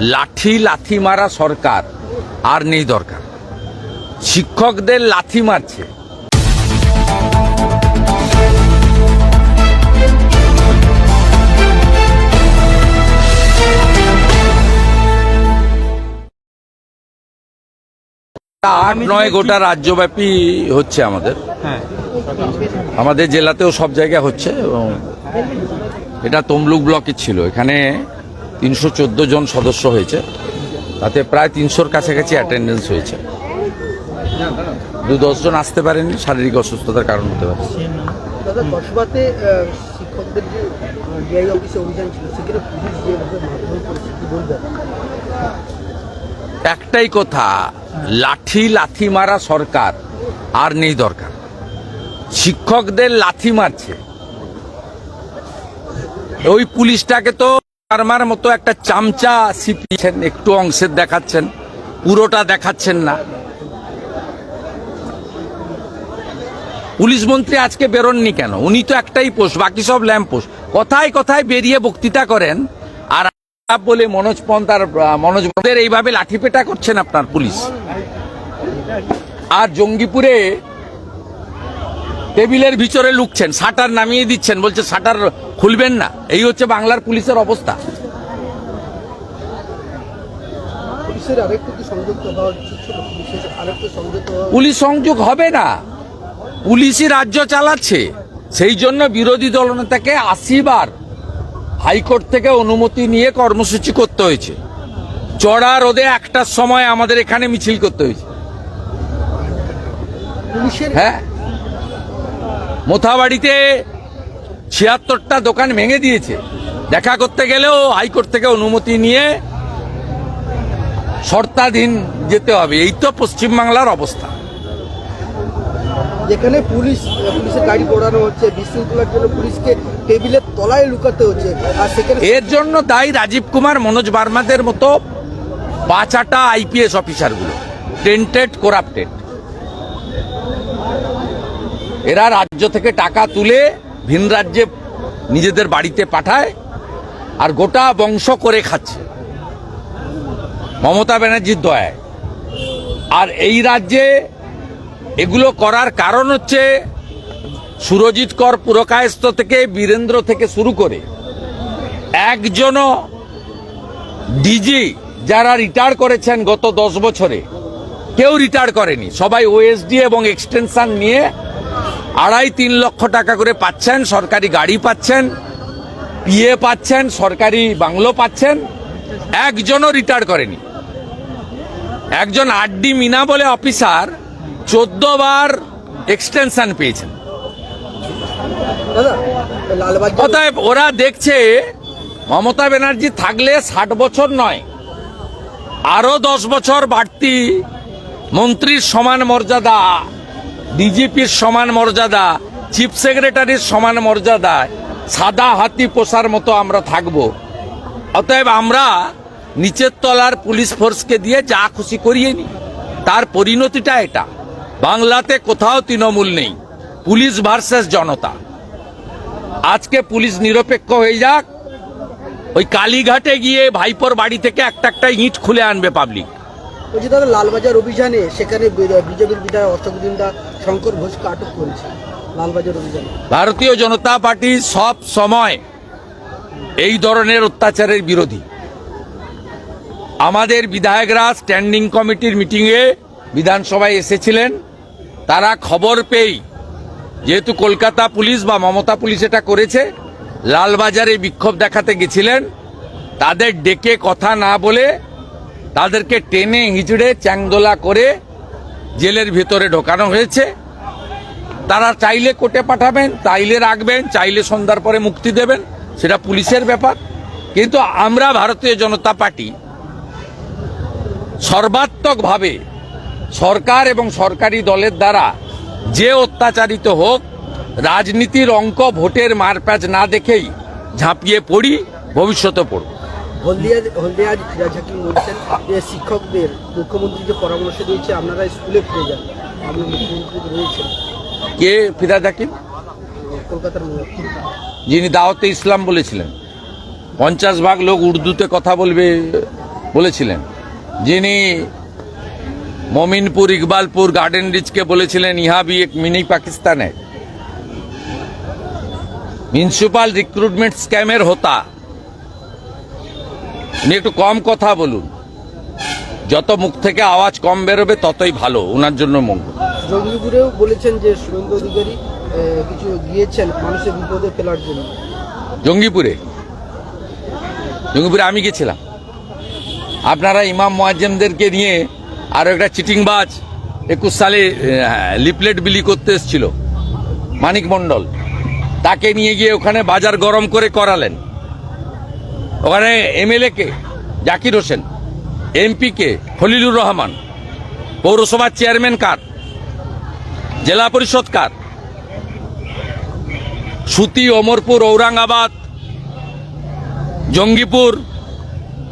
লাঠি লাথি মারা সরকার আর নেই দরকার। শিক্ষকদের লাথি মারছে। আট নয় গোটা রাজ্যব্যাপী হচ্ছে আমাদের। হ্যাঁ। আমাদের জেলাতেও সব জায়গায় হচ্ছে এবং এটা তমলুক ব্লকে ছিল। এখানে তিনশো চোদ্দ জন সদস্য হয়েছে। তাতে প্রায় তিনশোর কাছাকাছি অ্যাটেন্ডেন্স হয়েছে। দু দশজন আসতে পারেনি শারীরিক অসুস্থতার কারণ হতে পারে। একটাই কথা লাঠি লাথি মারা সরকার আর নেই দরকার। শিক্ষকদের লাথি মারছে। ওই পুলিশটাকে তো ফার্মার মতো একটা চামচা সিপিয়েছেন একটু অংশের দেখাচ্ছেন। পুরোটা দেখাচ্ছেন না। পুলিশ মন্ত্রী আজকে বেরোননি কেন? উনি তো একটাই পোস্ট, বাকি সব ল্যাম্প পোস্ট। কথায় কথায় বেরিয়ে বক্তৃতা করেন, আর বলে মনোজ পন্থ আর মনোজ এইভাবে লাঠিপেটা করছেন আপনার পুলিশ। আর জঙ্গিপুরে টেবিলের ভিতরে লুকছেন শাটার নামিয়ে দিচ্ছেন বলছে শাটার খুলবেন না। এই হচ্ছে বাংলার পুলিশের অবস্থা। পুলিশ সংযোগ হবে না। পুলিশই রাজ্য চালাচ্ছে। সেই জন্য বিরোধী দলনেতাকে আশিবার হাইকোর্ট থেকে অনুমতি নিয়ে কর্মসূচি করতে হয়েছে। চড়া রোদে একটার সময় আমাদের এখানে মিছিল করতে হয়েছে। পুলিশের হ্যাঁ? মোথাবাড়িতে ছিয়াত্তরটা দোকান ভেঙে দিয়েছে। দেখা করতে গেলেও হাইকোর্ট থেকে অনুমতি নিয়ে শর্তাধীন যেতে হবে। এই তো পশ্চিমবাংলার অবস্থা। যেখানে পুলিশ পুলিশের গাড়ি পোড়ানো হচ্ছে বিশৃঙ্খলার জন্য পুলিশকে টেবিলের তলায় লুকাতে হচ্ছে। আর সেখানে এর জন্য দায়ী রাজীব কুমার মনোজ বার্মাদের মতো পাঁচাটা আইপিএস অফিসারগুলো। টেন্টেড করাপ্টেড এরা রাজ্য থেকে টাকা তুলে ভিন রাজ্যে নিজেদের বাড়িতে পাঠায় আর গোটা বংশ করে খাচ্ছে। মমতা ব্যানার্জির দয়ায়। আর এই রাজ্যে এগুলো করার কারণ হচ্ছে সুরজিৎ কর পুরকায়স্থ থেকে বীরেন্দ্র থেকে শুরু করে একজনও ডিজি যারা রিটায়ার করেছেন গত দশ বছরে, কেউ রিটায়ার করেনি। সবাই ওএসডি এবং এক্সটেনশন নিয়ে আড়াই তিন লক্ষ টাকা করে পাচ্ছেন, সরকারি গাড়ি পাচ্ছেন, পিএ পাচ্ছেন, সরকারি বাংলো পাচ্ছেন, একজনও রিটায়ার করেনি। একজন আড্ডি মিনা বলে অফিসার চোদ্দ বার এক্সটেনশন পেয়েছেন। অতএব ওরা দেখছে মমতা ব্যানার্জি থাকলে ষাট বছর নয় আরও দশ বছর বাড়তি মন্ত্রীর সমান মর্যাদা ডিজিপির সমান মর্যাদা, চিফ সেক্রেটারির সমান মর্যাদায় সাদা হাতি পোষার মতো আমরা থাকব। অতএব আমরা নিচের তলার পুলিশ ফোর্সকে দিয়ে যা খুশি করিয়ে নি তার পরিণতিটা এটা। বাংলাতে কোথাও তৃণমূল নেই। পুলিশ ভার্সেস জনতা। আজকে পুলিশ নিরপেক্ষ হয়ে যাক। ওই কালীঘাটে গিয়ে ভাইপোর বাড়ি থেকে একটা একটা ইট খুলে আনবে পাবলিক লালবাজার অভিযানে সেখানে বিজেপির বিধায়ক অশোকদিন দা শঙ্কর ঘোষকে আটক করেছে, লালবাজার অভিযানে। ভারতীয় জনতা পার্টি সব সময় এই ধরনের অত্যাচারের বিরোধী। আমাদের বিধায়করা স্ট্যান্ডিং কমিটির মিটিংয়ে বিধানসভায় এসেছিলেন। তারা খবর পেয়েই, যেহেতু কলকাতা পুলিশ বা মমতা পুলিশ এটা করেছে, লালবাজারে বিক্ষোভ দেখাতে গেছিলেন। তাদের ডেকে কথা না বলে তাদেরকে টেনে হিঁচড়ে চ্যাংদোলা করে জেলের ভেতরে ঢোকানো হয়েছে। তারা চাইলে কোর্টে পাঠাবেন, চাইলে রাখবেন, চাইলে সন্ধ্যার পরে মুক্তি দেবেন, সেটা পুলিশের ব্যাপার। কিন্তু আমরা ভারতীয় জনতা পার্টি সর্বাত্মকভাবে সরকার এবং সরকারি দলের দ্বারা যে অত্যাচারিত হোক, রাজনীতির অঙ্ক ভোটের মারপ্যাচ না দেখেই ঝাঁপিয়ে পড়ি, ভবিষ্যতে পড়ব। হলদিয়া হলদিয়া রাজাকিম বলছেন যে শিক্ষকদের মুখ্যমন্ত্রী যে পরামর্শ দিয়েছে আপনারা স্কুলে ফিরে যান। আপনি মুখ্যমন্ত্রী রয়েছেন। কে ফিরাজ হাকিম কলকাতার যিনি দাওয়াতে ইসলাম বলেছিলেন। পঞ্চাশ ভাগ লোক উর্দুতে কথা বলবে বলেছিলেন। যিনি মমিনপুর ইকবালপুর গার্ডেন রিচকে বলেছিলেন ইহা বি এক মিনি পাকিস্তানে মিউনিসিপাল রিক্রুটমেন্ট স্ক্যামের হতা। উনি একটু কম কথা বলুন। যত মুখ থেকে আওয়াজ কম বেরোবে ততই ভালো ওনার জন্য মঙ্গল। জঙ্গিপুরেও বলেছেন যে শুভেন্দু অধিকারী কিছু গিয়েছেন মানুষের বিপদে ফেলার জন্য। জঙ্গিপুরে? জঙ্গিপুরে আমি গেছিলাম। আপনারা ইমাম মোয়াজ্জেমদেরকে নিয়ে আরও একটা চিটিংবাজ একুশ সালে লিপলেট বিলি করতে এসেছিল মানিক মণ্ডল। তাকে নিয়ে গিয়ে ওখানে বাজার গরম করে করালেন। ওখানে এমএলএ কে? জাকির হোসেন। এমপি কে? খলিলুর রহমান। পৌরসভার চেয়ারম্যান কার? জেলা পরিষদ কার? সুতি, অমরপুর, ঔরঙ্গাবাদ, জঙ্গিপুর,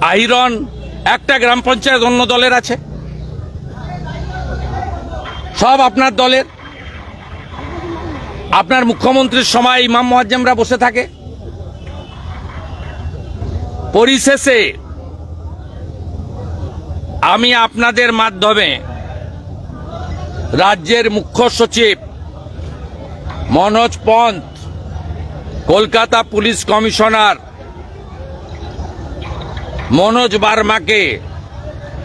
আহিরন, একটা গ্রাম পঞ্চায়েত অন্য দলের আছে। সব আপনার দলের। আপনার মুখ্যমন্ত্রীর সময় ইমাম মোয়াজ্জেমরা বসে থাকে। পরিশেষে আমি আপনাদের মাধ্যমে রাজ্যের মুখ্য সচিব মনোজ পন্থ, কলকাতা পুলিশ কমিশনার মনোজ বার্মাকে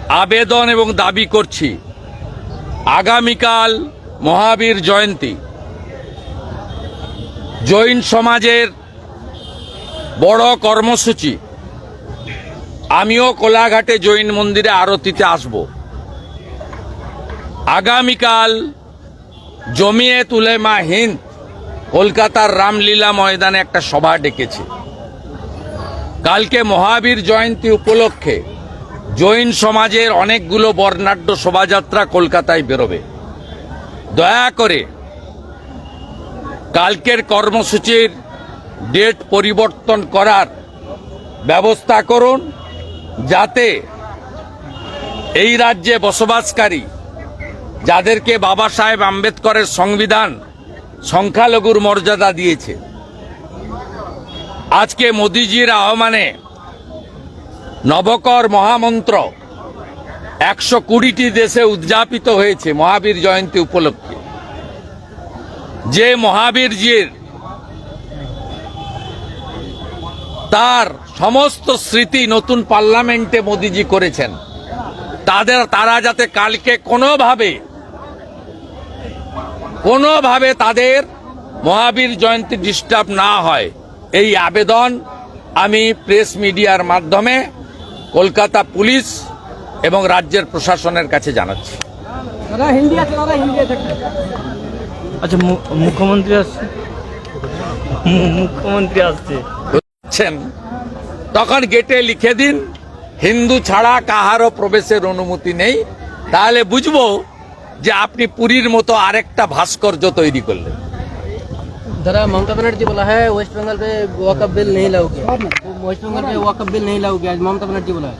আবেদন এবং দাবি করছি। আগামীকাল মহাবীর জয়ন্তী। জৈন সমাজের বড় কর্মসূচি। আমিও কোলাঘাটে জৈন মন্দিরে আরতিতে আসব। আগামীকাল জমিয়ে তুলেমা হিন্দ কলকাতার রামলীলা ময়দানে একটা সভা ডেকেছে। কালকে মহাবীর জয়ন্তী উপলক্ষে জৈন সমাজের অনেকগুলো বর্ণাঢ্য শোভাযাত্রা কলকাতায় বেরোবে। দয়া করে কালকের কর্মসূচির ডেট পরিবর্তন করার ব্যবস্থা করুন। যাতে এই রাজ্যে বসবাসকারী যাদেরকে বাবা সাহেব আম্বেদকরের সংবিধান সংখ্যালঘুর মর্যাদা দিয়েছে। আজকে মোদিজির আহ্বানে নবকর মহামন্ত্র একশো কুড়িটি দেশে উদযাপিত হয়েছে মহাবীর জয়ন্তী উপলক্ষে। যে মহাবীরজির তার সমস্ত স্মৃতি নতুন পার্লামেন্টে মোদিজি করেছেন। তাদের তারা যাতে কালকে কোনোভাবে কোনোভাবে তাদের মহাবীর জয়ন্তী ডিস্টার্ব না হয়। এই আবেদন আমি প্রেস মিডিয়ার মাধ্যমে কলকাতা পুলিশ এবং রাজ্যের প্রশাসনের কাছে জানাচ্ছি। দাদা হিন্দি আছে দাদা হিন্দি আছে। আচ্ছা মুখ্যমন্ত্রী আসছে? মুখ্যমন্ত্রী আসছে। তখন গেটে লিখে দিন হিন্দু ছাড়া কাহারও প্রবেশের অনুমতি নেই তাহলে বুঝবো যে আপনি পুরীর মতো আরেকটা ভাস্কর্য তৈরি করলেন जरा ममता बनर्जी बोला है वेस्ट बंगाल पे वॉकअप बिल नहीं लाओगे वेस्ट बंगाल पे वॉकअप बिल नहीं लाओगे आज ममता बनर्जी बोला है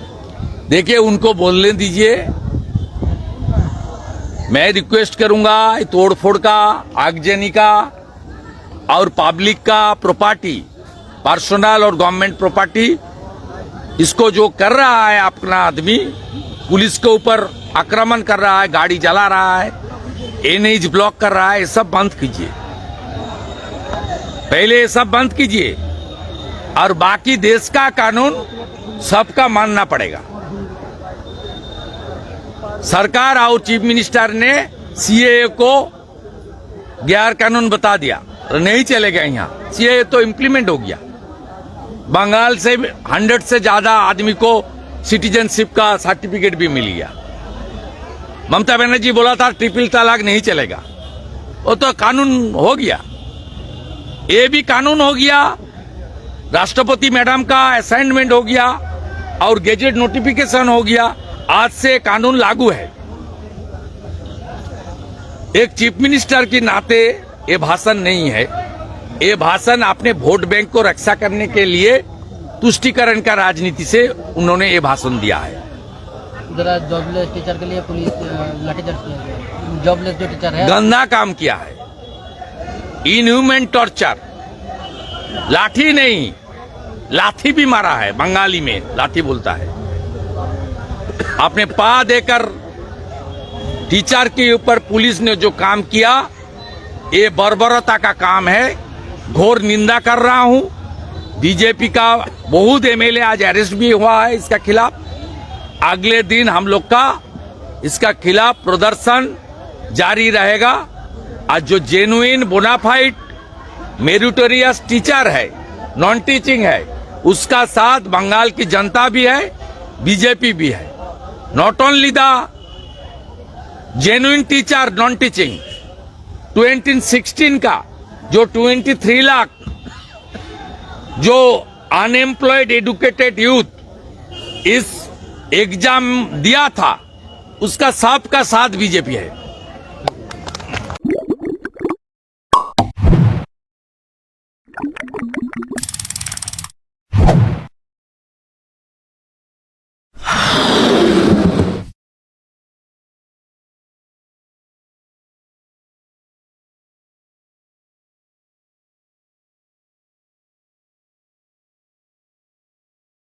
देखिए उनको बोलने दीजिए मैं रिक्वेस्ट करूंगा ये तोड़फोड़ का आगजनी का और पब्लिक का प्रॉपर्टी पर्सनल और गवर्नमेंट प्रॉपर्टी, इसको जो कर रहा है अपना आदमी, पुलिस के ऊपर आक्रमण कर रहा है, गाड़ी जला रहा है, एनएच ब्लॉक कर रहा है, ये सब बंद कीजिए। पहले ये सब बंद कीजिए। और बाकी देश का कानून सबका मानना पड़ेगा। सरकार और चीफ मिनिस्टर ने सीए को गैर कानून बता दिया। नहीं चलेगा यहाँ। सीए तो इम्प्लीमेंट हो गया। बंगाल से हंड्रेड से ज़्यादा आदमी को सिटीजनशिप का सर्टिफिकेट भी मिल गया। ममता बनर्जी बोला था, ट्रिपल तलाक नहीं चलेगा। वो तो कानून हो गया। ये भी कानून हो गया। राष्ट्रपति मैडम का असाइनमेंट हो गया और गेजेट नोटिफिकेशन हो गया। आज से कानून लागू है। एक चीफ मिनिस्टर के नाते ये भाषण नहीं है। ये भाषण अपने वोट बैंक को रक्षा करने के लिए तुष्टिकरण का राजनीति से उन्होंने ये भाषण दिया है। जॉबलेस टीचर के लिए पुलिस जॉबलेस जो टीचर है। गंदा काम किया है। इनह्यूमन टॉर्चर लाठी नहीं लाठी भी मारा है बंगाली में लाठी बोलता है। अपने पा देकर टीचर के ऊपर पुलिस ने जो काम किया ये बर्बरता का काम है। घोर निंदा कर रहा हूँ। बीजेपी का बहुत एमएलए आज अरेस्ट भी हुआ है इसका खिलाफ। अगले दिन हम लोग का इसका खिलाफ प्रदर्शन जारी रहेगा। आज जो जेनुइन बोनाफाइड मेरिटोरियस टीचर है नॉन टीचिंग है, उसका साथ बंगाल की जनता भी है, बीजेपी भी है। Not only the teacher non teaching 2016 का जो 23 लाख, जो अनएम्प्लॉयड एडुकेटेड यूथ इस एग्ज़ाम दिया था, उसका साफ़ का साथ बीजेपी है।